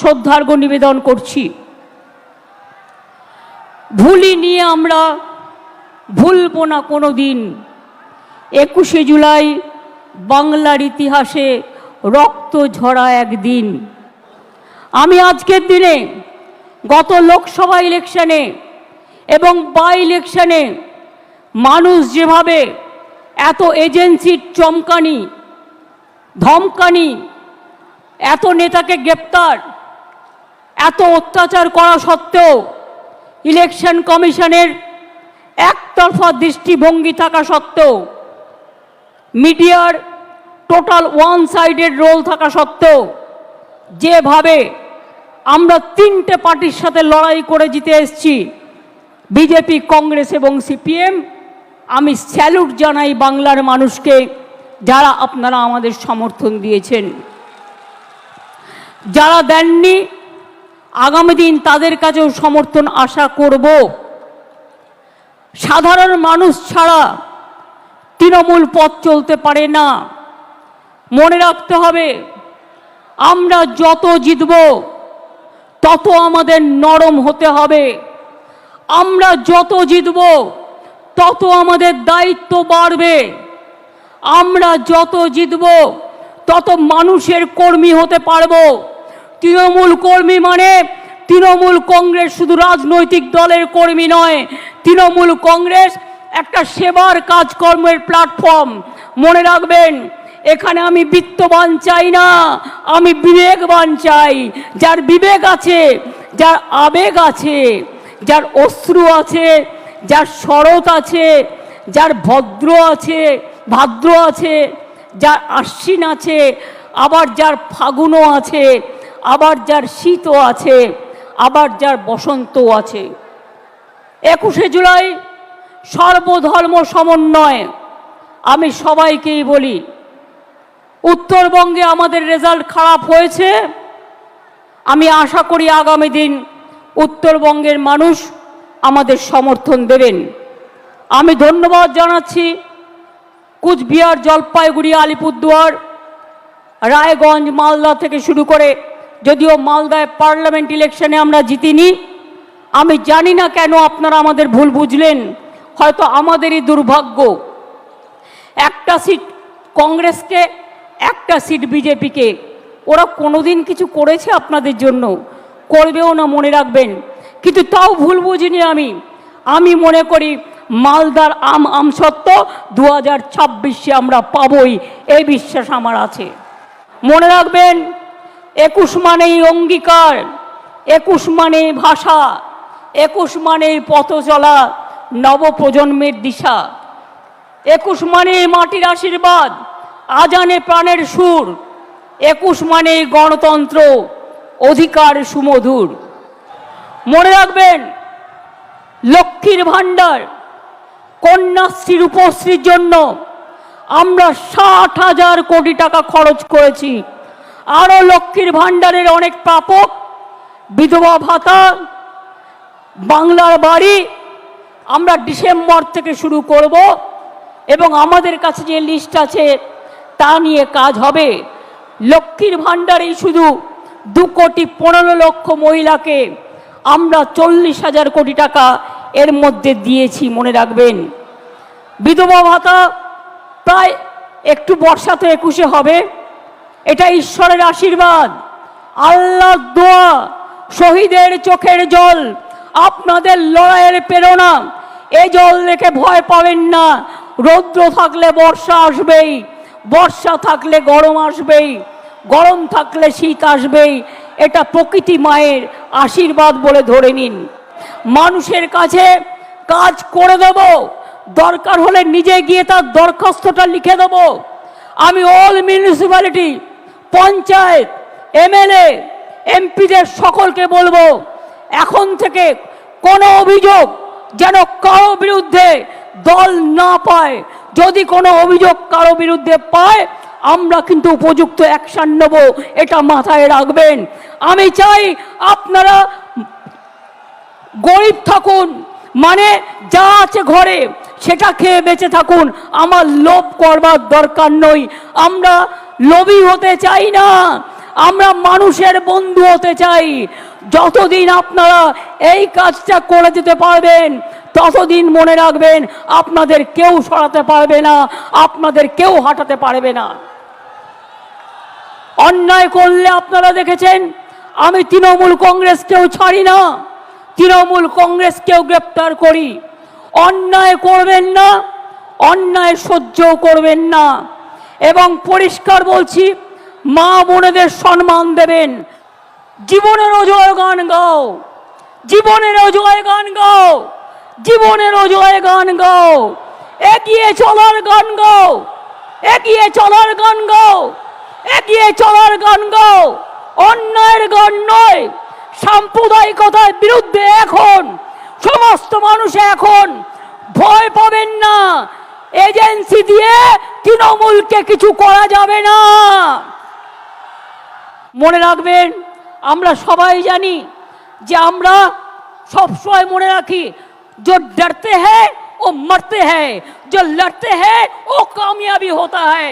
শ্রদ্ধার্ঘ্য নিবেদন করছি। ভুলি নিয়ে আমরা ভুলবো না কোনো দিন একুশে জুলাই বাংলার ইতিহাসে রক্ত ঝরা একদিন। আমি আজকের দিনে গত লোকসভা ইলেকশনে এবং বাই ইলেকশনে মানুষ যেভাবে এত এজেন্সির চমকানি, ধমকানি, এত নেতাকে গ্রেপ্তার এত অত্যাচার করা সত্ত্বেও ইলেকশন কমিশনের একতরফা দৃষ্টিভঙ্গি থাকা সত্ত্বেও, মিডিয়ার টোটাল ওয়ান সাইডেড রোল থাকা সত্ত্বেও, যেভাবে আমরা তিনটে পার্টির সাথে লড়াই করে জিতে এসেছি, বিজেপি, কংগ্রেস এবং সিপিএম, আমি স্যালুট জানাই বাংলার মানুষকে যারা আপনারা আমাদের সমর্থন দিয়েছেন। যারা দেননি আগামী দিন তাদের কাছেও সমর্থন আশা করব। সাধারণ মানুষ ছাড়া তৃণমূল পথ চলতে পারে না। মনে রাখতে হবে, আমরা যত জিতব, তত আমাদের নরম হতে হবে। আমরা যত জিতব, তত আমাদের দায়িত্ব বাড়বে। আমরা যত জিতব, তত মানুষের কর্মী হতে পারব। তৃণমূল কর্মী মানে তৃণমূল কংগ্রেস শুধু রাজনৈতিক দলের কর্মী নয়। তৃণমূল কংগ্রেস একটা সেবার কাজকর্মের প্ল্যাটফর্ম। মনে রাখবেন, এখানে আমি বিত্তবান চাই না, আমি বিবেকবান চাই। যার বিবেক আছে, যার আবেগ আছে, যার অশ্রু আছে, যার শরৎ আছে, যার ভদ্র আছে, ভাদ্র আছে, যার আশ্বিন আছে, আবার যার ফাগুনও আছে আবার যার শীতও আছে, আবার যার বসন্তও আছে। একুশে জুলাই সর্বধর্ম সমন্বয়, আমি সবাইকেই বলি, উত্তরবঙ্গে আমাদের রেজাল্ট খারাপ হয়েছে। আমি আশা করি আগামী দিন উত্তরবঙ্গের মানুষ আমাদের সমর্থন দেবেন। আমি ধন্যবাদ জানাচ্ছি কুচবিহার জলপাইগুড়ি আলিপুরদুয়ার, রায়গঞ্জ, মালদা থেকে শুরু করে যদিও মালদায় পার্লামেন্ট ইলেকশনে আমরা জিতিনি, আমি জানি না কেন আপনারা আমাদের ভুল বুঝলেন, হয়তো আমাদেরই দুর্ভাগ্য। একটা সিট কংগ্রেসকে, একটা সিট বিজেপিকে, ওরা কোনোদিন কিছু করেছে আপনাদের জন্য, করবেও না মনে রাখবেন, কিন্তু তাও ভুল বুঝিনি আমি। আমি মনে করি মালদার আম আম সত্য দু হাজার ছাব্বিশে আমরা পাবই, এই বিশ্বাস আমার আছে। মনে রাখবেন একুশ মানেই অঙ্গীকার, একুশ মানেই ভাষা, একুশ মানেই পথ চলা নবপ্রজন্মের দিশা। একুশ মানে মাটির আশীর্বাদ, আজানে প্রাণের সুর। একুশ মানে গণতন্ত্র, অধিকার সুমধুর। মনে রাখবেন, লক্ষ্মীর ভাণ্ডার কন্যাশ্রী রূপশ্রীর জন্য আমরা ষাট হাজার কোটি টাকা খরচ করেছি। আরও লক্ষ্মীর ভাণ্ডারের অনেক প্রাপক বিধবা ভাতা, বাংলার বাড়ি আমরা ডিসেম্বর থেকে শুরু করব এবং আমাদের কাছে যে লিস্ট আছে তা নিয়ে কাজ হবে। লক্ষ্মীর ভাণ্ডারেই শুধু দু কোটি পনেরো লক্ষ মহিলাকে আমরা চল্লিশ হাজার কোটি টাকা এর মধ্যে দিয়েছি, মনে রাখবেন। বিধবা ভাতা প্রায় একটু বর্ষাতে একুশে হবে। এটা ঈশ্বরের আশীর্বাদ। আল্লাহ দোয়া, শহীদের চোখের জল, আপনাদের লড়াইয়ের প্রেরণা, এ জল দেখে ভয় পাবেন না। রৌদ্র থাকলে বর্ষা আসবেই, বর্ষা থাকলে গরম আসবেই, গরম থাকলে শীত আসবেই। এটা প্রকৃতি মায়ের আশীর্বাদ বলে ধরে নিন। মানুষের কাছে কাজ করে দেব, দরকার হলে নিজে গিয়ে তার দরখাস্তটা লিখে দেব। আমি অল মিউনিসিপ্যালিটি পঞ্চায়েত, এমএলএ, এমপিদের সকলকে বলব, এখন থেকে কোনো অভিযোগ যেন কারও বিরুদ্ধে দল না পায়। যদি কোনো অভিযোগ কারও বিরুদ্ধে পায়, আমরা কিন্তু উপযুক্ত অ্যাকশন নেব, এটা মাথায় রাখবেন। আমি চাই আপনারা গরিব থাকুন মানে যা আছে ঘরে, সেটা খেয়ে বেঁচে থাকুন। আমার লোভ করবার দরকার নই আমরা লোভী হতে চাই না। আমরা মানুষের বন্ধু হতে চাই। যতদিন আপনারা এই কাজটা করে দিতে পারবেন, ততদিন মনে রাখবেন, আপনাদের কেউ সরাতে পারবে না, আপনাদের কেউ হাঁটাতে পারবে না। অন্যায় করলে আপনারা দেখেছেন, আমি তৃণমূল কংগ্রেসকেও ছাড়ি না, তৃণমূল কংগ্রেসকেও গ্রেপ্তার করি। অন্যায় করবেন না, অন্যায় সহ্য করবেন না। এবং পরিষ্কার বলছি, মা বোনেদের সম্মান দেবেন। জীবনের অজয় গান গাও। জীবনের জয় গান গাও। জীবনের জয় গান গাও। এগিয়ে চলার গান গাও। এগিয়ে চলার গান গাও। এগিয়ে চলার গান গাও। অন্যায়ের গান নয়। সাম্প্রদায়িকতার বিরুদ্ধে এখন, সমস্ত মানুষ এখন ভয় পাবেন না। এজেন্সি দিয়ে তৃণমূলকে কিছু করা যাবে না মনে রাখবেন আমরা সবাই জানি যে আমরা সবসময় মনে রাখি जो डरते हैं वो मरते हैं जो लड़ते हैं वो कामयाबी होता है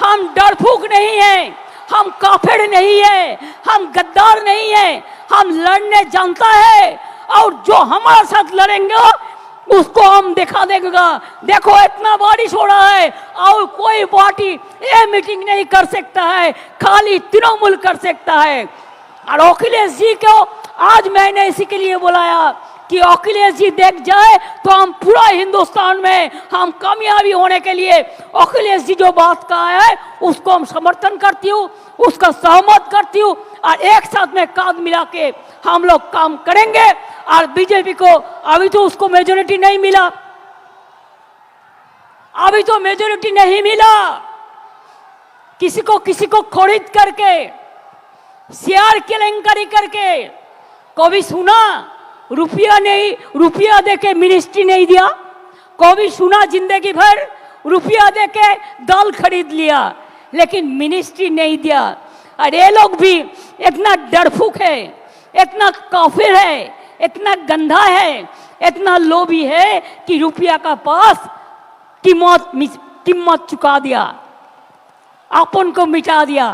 हम डरफूक नहीं हैं हम काफिर नहीं है हम गद्दार नहीं है हम लड़ने जानता है और जो हमारे साथ लड़ेंगे उसको हम दिखा देगा देखो, इतना बारिश हो रहा है, और कोई पार्टी ये मीटिंग नहीं कर सकता है, खाली तृणमूल कर सकता है। और अखिलेश जी को आज मैंने इसी के लिए बुलाया। कि अखिलेश जी देख जाए तो हम पूरा हिंदुस्तान में हम कामयाबी होने के लिए अखिलेश जी जो बात कहा है, उसको हम समर्थन करती हूँ, उसका सहमत करती हूँ और एक साथ में कांध मिला के हम लोग काम करेंगे और बीजेपी को अभी तो उसको मेजोरिटी नहीं मिला। अभी तो मेजोरिटी नहीं मिला। किसी को किसी को खरीद करके शेयर केलेंकारी करके, कभी सुना? रुपया नहीं, रुपया दे के मिनिस्ट्री नहीं दिया। कभी सुना ज़िंदगी भर, रुपया दे के दाल खरीद लिया, लेकिन मिनिस्ट्री नहीं दिया। और ये लोग भी इतना डरफुक है, इतना काफिर है, इतना गंदा है, इतना लोभी है कि रुपया का पास कीमत कीमत चुका दिया। अपन को मिटा दिया।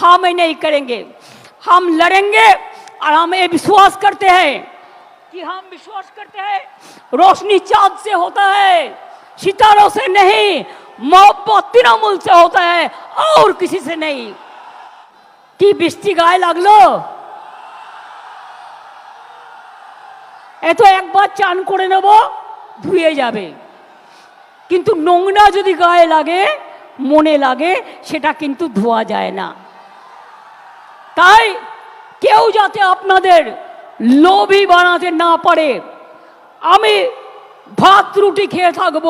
हम ही नहीं करेंगे। हम लड़ेंगे और हम ये विश्वास करते हैं। कि हम विश्वास करते हैं रोशनी चांद से होता है सितारों से नहीं मोहब्बत तृणमूल से होता है और किसी से नहीं কি বৃষ্টি গায়ে লাগলো এত একবার চান করে নেব ধুয়ে যাবে কিন্তু নোংরা যদি গায়ে লাগে মনে লাগে সেটা কিন্তু ধোয়া যায় না তাই কেউ যাতে আপনাদের লোভী বানাতে না পারে, আমি ভাত রুটি খেয়ে থাকব,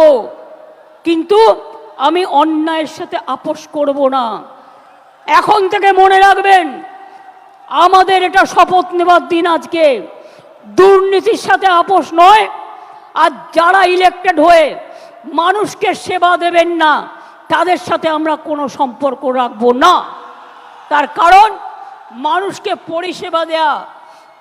কিন্তু আমি অন্যায়ের সাথে আপোষ করব না। এখন থেকে মনে রাখবেন, আমাদের এটা শপথ নেবার দিন আজকে। দুর্নীতির সাথে আপোষ নয়, আর যারা ইলেক্টেড হয়ে মানুষকে সেবা দেবেন না, তাদের সাথে আমরা কোনো সম্পর্ক রাখব না। তার কারণ, মানুষকে পরিষেবা দেয়া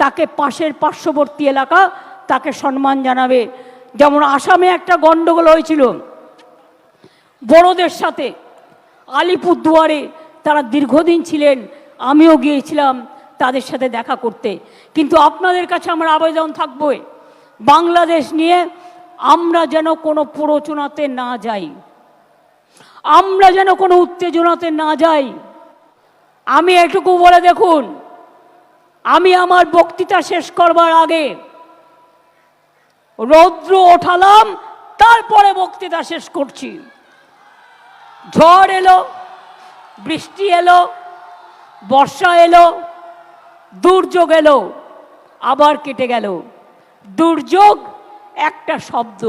তাকে পাশের পার্শ্ববর্তী এলাকা তাকে সম্মান জানাবে। যেমন আসামে একটা গণ্ডগোল হয়েছিল। বড়োদের সাথে আলিপুরদুয়ারে তারা দীর্ঘদিন ছিলেন, আমিও গিয়েছিলাম তাদের সাথে দেখা করতে। কিন্তু আপনাদের কাছে আমার আবেদন থাকবে, বাংলাদেশ নিয়ে আমরা যেন কোনো প্ররোচনাতে না যাই। আমরা যেন কোনো উত্তেজনাতে না যাই। আমি এটুকু বলে দেখুন আমি আমার বক্তৃতা শেষ করবার আগে রৌদ্র ওঠালাম, তারপরে বক্তৃতা শেষ করছি। ঝড় এলো, বৃষ্টি এলো, বর্ষা এলো, দুর্যোগ এলো, আবার কেটে গেল। দুর্যোগ একটা শব্দ।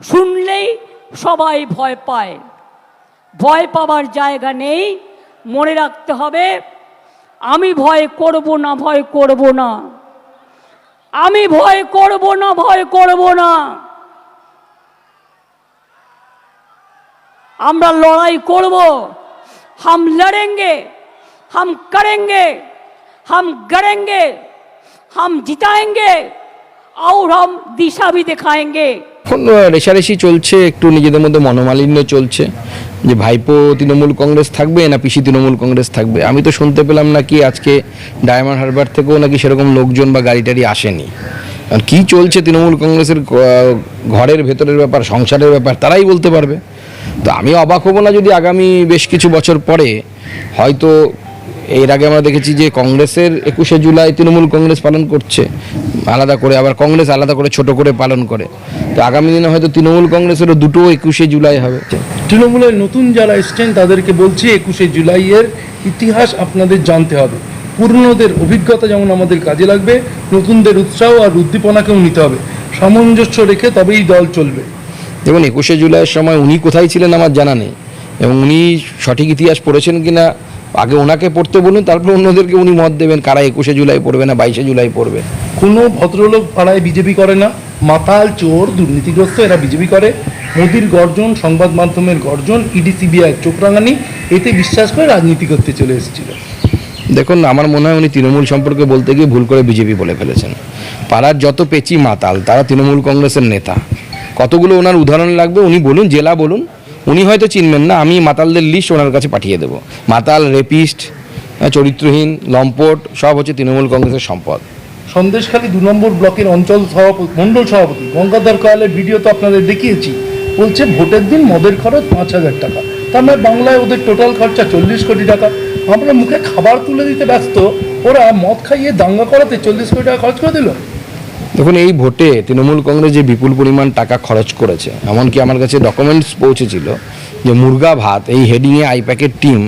শুনলেই সবাই ভয় পায়। ভয় পাবার জায়গা নেই, মনে রাখতে হবে আমি ভয় করব না, ভয় করব না। আমি ভয় করব না, ভয় করব না। আমরা লড়াই করব। হাম লড়েঙ্গে, হাম করেঙ্গে, হাম গড়েঙ্গে, হাম জিতায়েঙ্গে আর হাম দিশা ভি দেখায়েঙ্গে। এখন রেশারেশি চলছে, একটু নিজেদের মধ্যে মনোমালিন্য চলছে। যে ভাইপো তৃণমূল কংগ্রেস থাকবে না পিসি তৃণমূল কংগ্রেস থাকবে? আমি তো শুনতে পেলাম নাকি আজকে ডায়মন্ড হারবার থেকেও নাকি সেরকম লোকজন বা গাড়ি টাড়ি আসেনি। আর কী চলছে তৃণমূল কংগ্রেসের ঘরের ভেতরের ব্যাপার, সংসারের ব্যাপার, তারাই বলতে পারবে। তো আমি অবাক হব না যদি আগামী বেশ কিছু বছর পরে হয়তো এর আগে আমরা দেখেছি যে কংগ্রেসের একুশে জুলাই তৃণমূল কংগ্রেস পালন করছে আলাদা করে আবার কংগ্রেস আলাদা করে ছোট করে পালন করে। তো আগামী দিনে হয়তো তৃণমূল কংগ্রেসেরও দুটো একুশে জুলাই হবে। তৃণমূলের নতুন যারা এসছেন তাদেরকে বলছি একুশে জুলাইয়ের ইতিহাস আপনাদের জানতে হবে। পুরনোদের অভিজ্ঞতা যেমন আমাদের কাজে লাগবে নতুনদের উৎসাহ আর উদ্দীপনাকেও নিতে হবে। সামঞ্জস্য রেখে তবেই দল চলবে। দেখুন একুশে জুলাইয়ের সময় উনি কোথায় ছিলেন আমার জানা নেই। এবং উনি সঠিক ইতিহাস পড়েছেন কিনা আগে ওনাকে পড়তে বলুন তারপর অন্যদেরকে উনি মত দেবেন কারা একুশে জুলাই পড়বে না বাইশে জুলাই পড়বে। কোনো ভদ্রলোক পাড়ায় বিজেপি করে না। মাতাল চোর দুর্নীতিগ্রস্ত এরা বিজেপি করে। মোদির গর্জন সংবাদ মাধ্যমের গর্জন ইডি সিবিআই চোখ রাঙানি এতে বিশ্বাস করে রাজনীতি করতে চলে এসেছিল। দেখুন আমার মনে হয় উনি তৃণমূল সম্পর্কে বলতে গিয়ে ভুল করে বিজেপি বলে ফেলেছেন। পাড়ার যত পেচি মাতাল তারা তৃণমূল কংগ্রেসের নেতা। কতগুলো ওনার উদাহরণ লাগবে উনি বলুন জেলা বলুন। উনি হয়তো চিনবেন না, আমি মাতালদের লিস্ট ওনার কাছে পাঠিয়ে দেবো। মাতাল রেপিস্ট চরিত্রহীন, লম্পট, সব হচ্ছে তৃণমূল কংগ্রেসের সম্পদ। সন্দেশখালী দু নম্বর ব্লকের অঞ্চল সভাপতি, মণ্ডল সভাপতি গঙ্গাধর কয়ালের ভিডিও তো আপনাদের দেখিয়েছি। বলছে, ভোটের দিন মদের খরচ পাঁচ হাজার টাকা। তার মানে বাংলায় ওদের টোটাল খরচা চল্লিশ কোটি টাকা। আমরা মুখে খাবার তুলে দিতে ব্যস্ত, ওরা মদ খাইয়ে দাঙ্গা করাতে চল্লিশ কোটি টাকা খরচ করে দিল। দেখুন, এই ভোটে তৃণমূল কংগ্রেস যে বিপুল পরিমাণ টাকা খরচ করেছে। এমনকি আমার কাছে ডকুমেন্টস পৌঁছেছিল যে মুরগা ভাত, এই হেডিংয়ে আইপ্যাকের টিম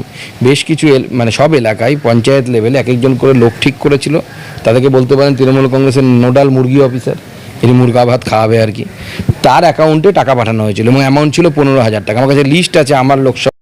বেশ কিছু মানে সব এলাকায় পঞ্চায়েত লেভেলে এক একজন করে লোক ঠিক করেছিল। তাদেরকে বলতে পারেন তৃণমূল কংগ্রেসের নোডাল মুরগি অফিসার এটি মুরগা ভাত খাওয়াবে আর কি। তার অ্যাকাউন্টে টাকা পাঠানো হয়েছিল এবং অ্যামাউন্ট ছিল পনেরো হাজার টাকা। আমার কাছে লিস্ট আছে, আমার লোকসভা